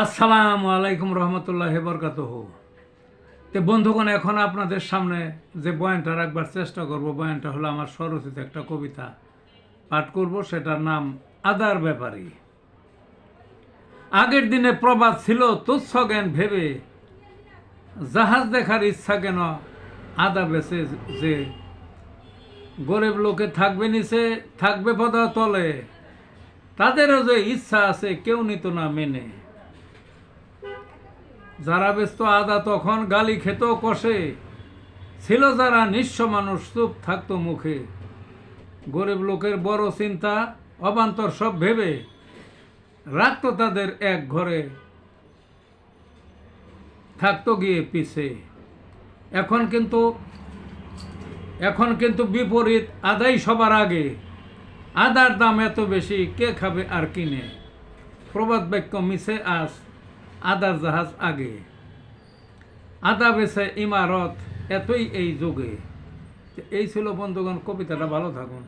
আসসালামু আলাইকুম রহমতুল্লাহ বরকাত তো বন্ধুগণ, এখন আপনাদের সামনে যে বয়ানটা রাখবার চেষ্টা করব, বয়ানটা হলো আমার স্বরচিত একটা কবিতা পাঠ করব, সেটার নাম আদার ব্যাপারী। আগের দিনে প্রবাদ ছিল তুচ্ছ জ্ঞান ভেবে, জাহাজ দেখার ইচ্ছা কেন আদা বেছে যে? গরিব লোকে থাকবে নিচে, থাকবে পদা তলে তাদেরও যে ইচ্ছা আছে কেউ নিত না মেনে। যারা ব্যস্ত আদা তখন গালি খেত কষে। ছিল যারা নিঃস্ব মানুষ, চুপ থাকতো মুখে। গরিব লোকের বড় চিন্তা, অবান্তর সব ভেবে রাখতো তাদের এক ঘরে। থাকতো গিয়ে পিছে। এখন কিন্তু এখন কিন্তু বিপরীত আদাই সবার আগে। আদার দাম এত বেশি, কে খাবে আর কিনে? প্রবাদ বাক্য মিশে আস আদার জাহাজ আগে। আদা বেছে ইমারত এতই এই যুগে। এই ছিল বন্ধুগণ, কবিতাটা ভালো থাকুন।